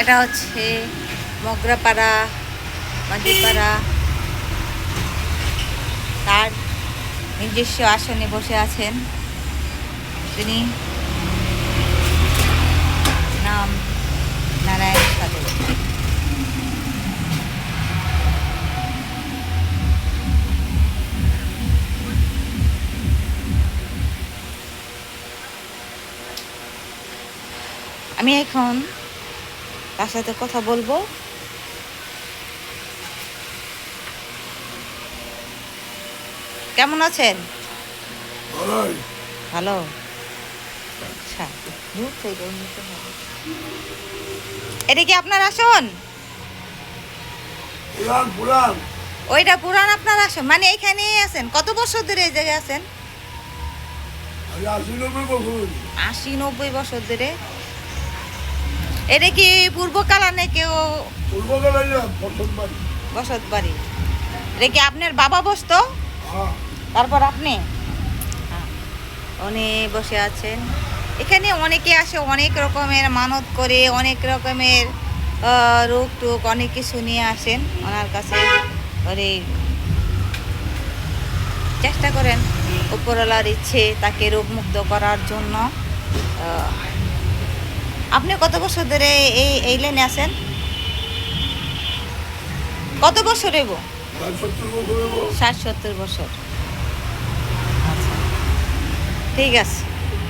এটা হচ্ছে মগরাপাড়া মাঝিপাড়া তার নিজস্ব আসনে বসে আছেন তিনি। নাম নারায়ণ সাধু। আমি এখন তার সাথে কথা বলব। কেমন আছেন? ভালো? আচ্ছা। এটা কি আপনার আসন? ওইটা পুরান আপনার আসন? মানে এইখানেই আছেন? কত বছর ধরে এই জায়গায় আছেন? আশি নব্বই বছর ধরে? এটা কি কেউ পূর্বকালে না বাড়ি বসত বাড়ি এটা কি আপনার বাবা বসতো? হ্যাঁ। তারপর আপনি? হ্যাঁ। উনি বসে আছেন। এখানে অনেকে আসে অনেক রকমের মানত করে অনেক রকমের রোগ টুক অনেক কিছু নিয়ে আসেন। ওনার কাছে করে চেষ্টা করেন। উপরওয়ালার ইচ্ছে তাকে রোগমুক্ত করার জন্য। আপনি কত বছর ধরে এই এই লাইনে আছেন? কত বছর এব ষাট সত্তর বছর। আচ্ছা। ঠিক আছে।